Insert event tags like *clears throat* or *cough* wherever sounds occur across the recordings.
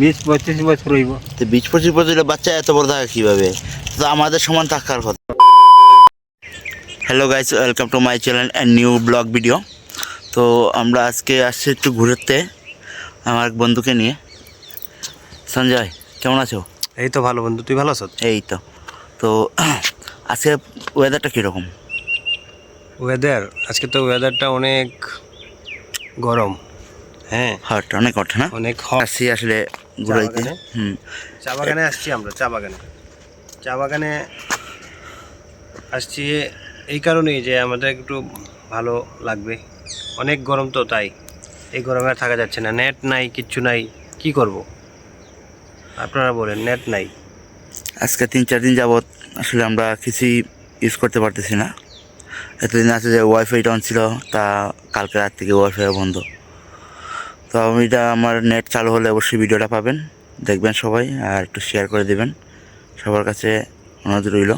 বিশ পঁচিশ বছর হইব। তো বিশ পঁচিশ বছরের বাচ্চা এত বড় থাকে কীভাবে? তো আমাদের সমান থাকার কথা। Hello guys welcome to my channel and new vlog video তো আমরা আজকে আসছি একটু ঘুরতে আমার এক বন্ধুকে নিয়ে। সঞ্জয় কেমন আছো? এই তো ভালো বন্ধু তুই ভালো আছো এই তো। তো *clears throat* আজকে ওয়েদারটা কীরকম? ওয়েদার আজকে তো ওয়েদারটা অনেক গরম। হ্যাঁ। হট অনেক হট না? অনেক হট আসছি আসলে বাগানে? হুম। চা বাগানে আসছি আমরা চা বাগানে। চা বাগানে আসছি এই কারণেই যে আমাদের একটু ভালো লাগবে। অনেক গরম তো তাই এই গরমে থাকা যাচ্ছে না। নেট নাই কিচ্ছু নাই কি করব? আপনারা বলেন নেট নাই। আজকে তিন চার দিন যাবৎ আসলে আমরা কিছুই ইউজ করতে পারতেছি না। এতদিন আছে যে ওয়াইফাইটা অন ছিল তা কালকে রাত থেকে ওয়াইফাই বন্ধ। তো আমি এটা আমার নেট চালু হলে অবশ্যই ভিডিওটা পাবেন, দেখবেন সবাই আর একটু শেয়ার করে দেবেন। সবার কাছে অনুরোধ রইল।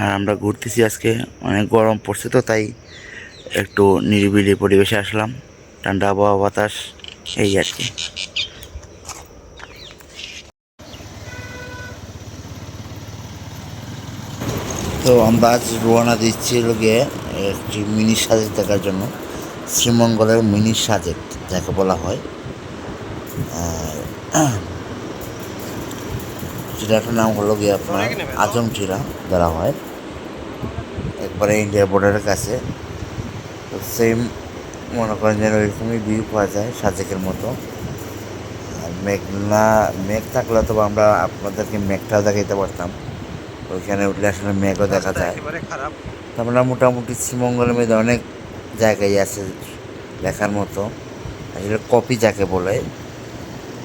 আর আমরা ঘুরতেছি আজকে, অনেক গরম পড়ছে তো, তাই একটু নিরিবিলি পরিবেশে আসলাম। ঠান্ডা আবহাওয়া, বাতাস, এই আর কি। তো আমরা আজ রোয়ানা দিচ্ছি গিয়ে একটি মিনি সাজেক দেখার জন্য। শ্রীমঙ্গলের মিনি সাজেক যাকে বলা হয় আর যেটাটার নাম হলো গিয়ে আপনার আজম আজমটিরা ধরা হয়। একবারে ইন্ডিয়া বর্ডারের কাছে। তো সেম মনে করেন যেন ওইরকমই ভিউ পাওয়া যায় সাজেকের মতো। আর মেঘ না মেঘ থাকলে তো আমরা আপনাদেরকে মেঘটাও দেখাইতে পারতাম। ওইখানে উঠলে আসলে মেঘও দেখা যায়। আমরা মোটামুটি শ্রীমঙ্গলের মধ্যে অনেক জায়গায় আছে দেখার মতো। আসলে কপি যাকে বলে,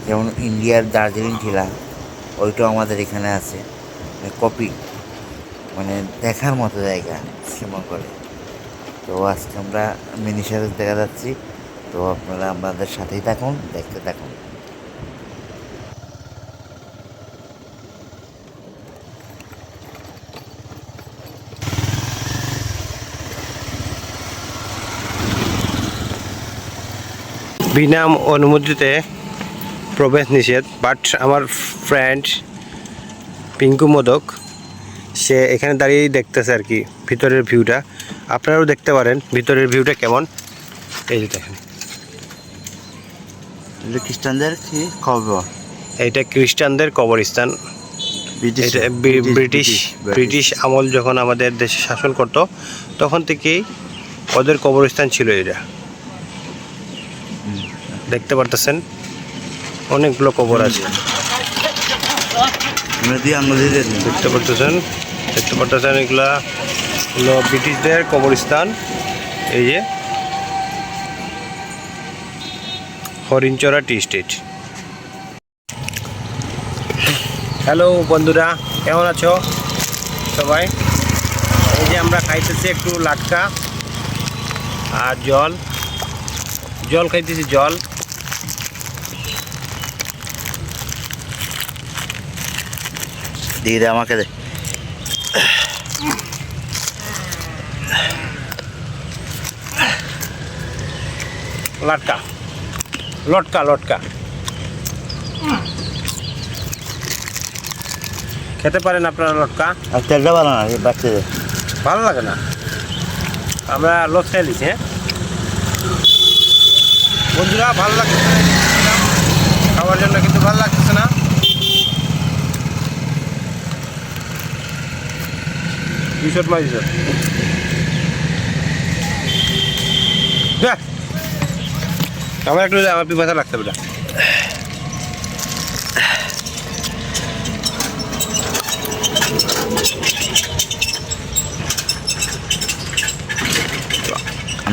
যেমন ইন্ডিয়ার দার্জিলিং টিলা ওইটাও আমাদের এখানে আছে। মানে কপি মানে দেখার মতো জায়গা শ্রীমঙ্গলে তো আজকে আমরা মিনি দেখা যাচ্ছি। তো আপনারা আমাদের সাথেই থাকুন, দেখতে থাকুন। বিনা অনুমতিতে প্রবেশ নিষেধ বাট আমার ফ্রেন্ড পিঙ্কু মোদক সে এখানে দাঁড়িয়েই দেখতেছে আর কি ভিতরের ভিউটা আপনারাও দেখতে পারেন ভিতরের ভিউটা কেমন? এই যে দেখেন। খ্রিস্টানদের কি খবর? এইটা খ্রিস্টানদের কবরস্থান। ব্রিটিশ ব্রিটিশ আমল যখন আমাদের দেশে শাসন করত তখন থেকেই ওদের কবরস্থান ছিল এটা। দেখতে পারতেছেন অনেকগুলো কবর আছে। দেখতে পারতেছেন দেখতে পারতেছেন এগুলা হলো ব্রিটিশদের কবরস্থান। এই যে হরিণচরা টি স্টেট। হ্যালো বন্ধুরা কেমন আছো সবাই? এই যে আমরা খাইতেছি একটু লাটকা আর জল। জল খাইতেছি জল। দিয়ে দে আমাকে দে। লাটকা। লটকা লটকা। খেতে পারেন আপনারা লটকা? আর তেলটা ভালো না বাচ্চাদের ভালো লাগে না। আমরা লস খেয়ে নিচ্ছি হ্যাঁ? বন্ধুরা ভালো লাগছে না, খাওয়ার জন্য কিন্তু ভালো লাগছে না। আমার একটু আমার পিপাসা লাগতে বেটা।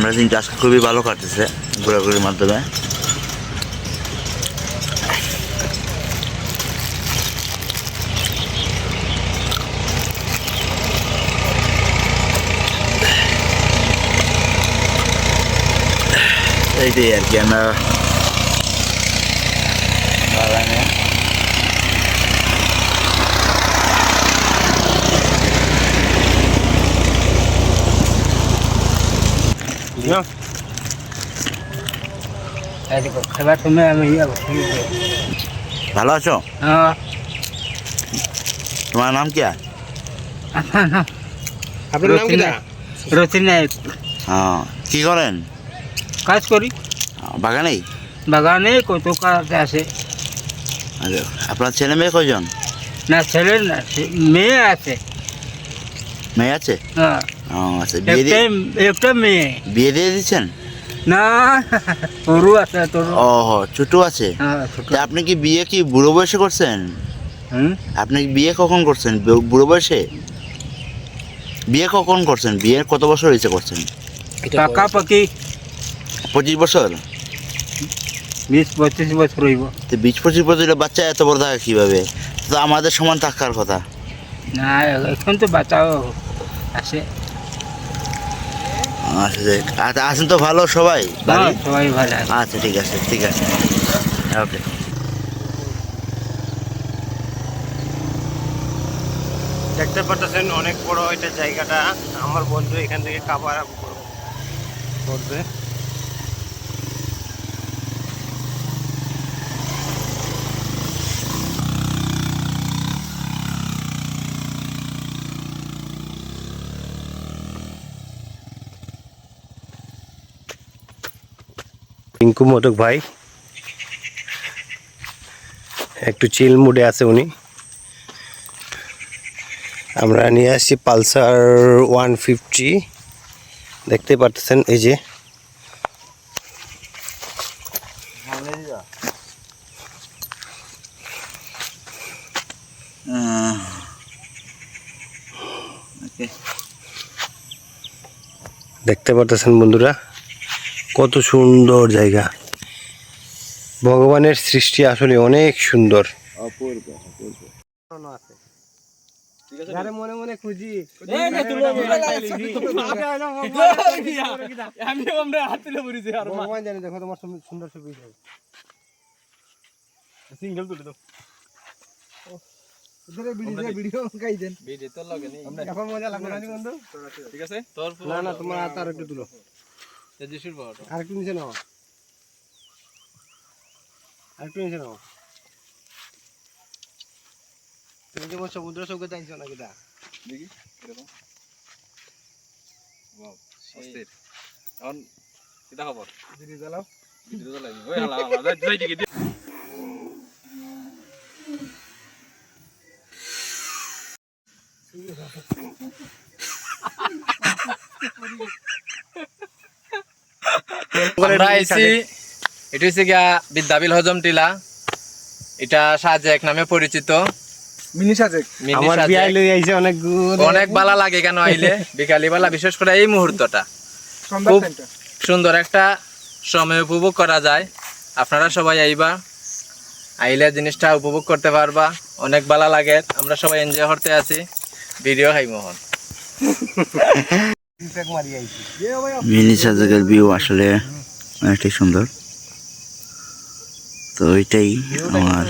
আমরা দিনটা খুবই ভালো কাটতেছে ঘোরাঘুরির মাধ্যমে। এইটাই আর কি আমরা বাগানে না খাবার সময় আমি ইয়ে ভালো আছো? হ্যাঁ। তোমার নাম কি আর? আপনার নাম কি দা? নায়ক। হ্যাঁ কি করেন? কাজ করি। বাগানে বাগানে কত কাজ আছে। আচ্ছা, আপনার ছেলে মেয়ে কয়জন? না ছেলে না মেয়ে আছে। মেয়ে আছে? হ্যাঁ। আচ্ছা বিয়ে একটা মেয়ে। বিয়ে দিয়ে দিচ্ছেন? না সরু আছে তোর। ও ছোট আছে? হ্যাঁ আপনি কি বিয়ে কি বুড়ো বয়সে করছেন? হুম? আপনি কি বিয়ে কখন করছেন বুড়ো বয়সে? বিয়ে কখন করছেন? বিয়ে কত বছর হয়েছে করছেন? পাকা পাকি পঁচিশ বছর? বিশ পঁচিশ বছর হইব। তো বিশ পঁচিশ বছরের বাচ্চা এত বড় থাকে কীভাবে? তো আমাদের সমান থাকার কথা। না এখন তো বাঁচাও আছে। আচ্ছা। আচ্ছা আছেন তো ভালো সবাই হ্যাঁ সবাই ভালো আচ্ছা ঠিক আছে ঠিক আছে। ওকে। দেখতে পাচ্ছেন অনেক বড় এটা জায়গাটা আমার বন্ধু এখান থেকে কাবার করবে? পিঙ্কু মোদক ভাই। একটু চিল মুডে আছে উনি। আমরা নিয়ে আসছি পালসার ওয়ান ফিফটি। দেখতে পাচ্ছেন এই যে। দেখতে পাচ্ছেন বন্ধুরা। কত সুন্দর জায়গা। ভগবানের সৃষ্টি আসলে অনেক সুন্দর। যারে মনে মনে খুঁজি। ভগবান জানে দেখো তোমার সুন্দর- সুন্দর ছবি। সিঙ্গেল তুলে দাও। এখন মজা লাগবে না বন্ধু? ঠিক আছে? তোর না না তোমার হাত আর একটু তুলো। তেজস্বীর পাওয়াটা। আর একটু নিচে নাও আর একটু নিচে নাও তুমি যেমন সমুদ্র সৈকত আইছো নাকি দা দেখি এরকম ওয়াও অস্থির। এখন কিটা খবর। দিদি জ্বালাও। ভিডিও তো ওই হালা হালা যাই যাই দিকে আমরা আইছি এটা হচ্ছে গিয়া বিদ্যাবিল হজম টিলা। এটা সাজেক নামে পরিচিত। মিনি আমার বিয়াই লই আইছে অনেক অনেক ভালো লাগে কেন আইলে? বিকালি বেলা বিশেষ করে এই মুহূর্তটা। খুব সুন্দর একটা সময় উপভোগ করা যায়। আপনারা সবাই আইবা। আইলে জিনিসটা উপভোগ করতে পারবা। অনেক ভালো লাগে। আমরা সবাই এনজয় করতে আছি। ভিডিও খাই মোহন। *laughs* মিনি সাজেকের ভিউ আসলে অনেকটাই সুন্দর। তো ওইটাই আমার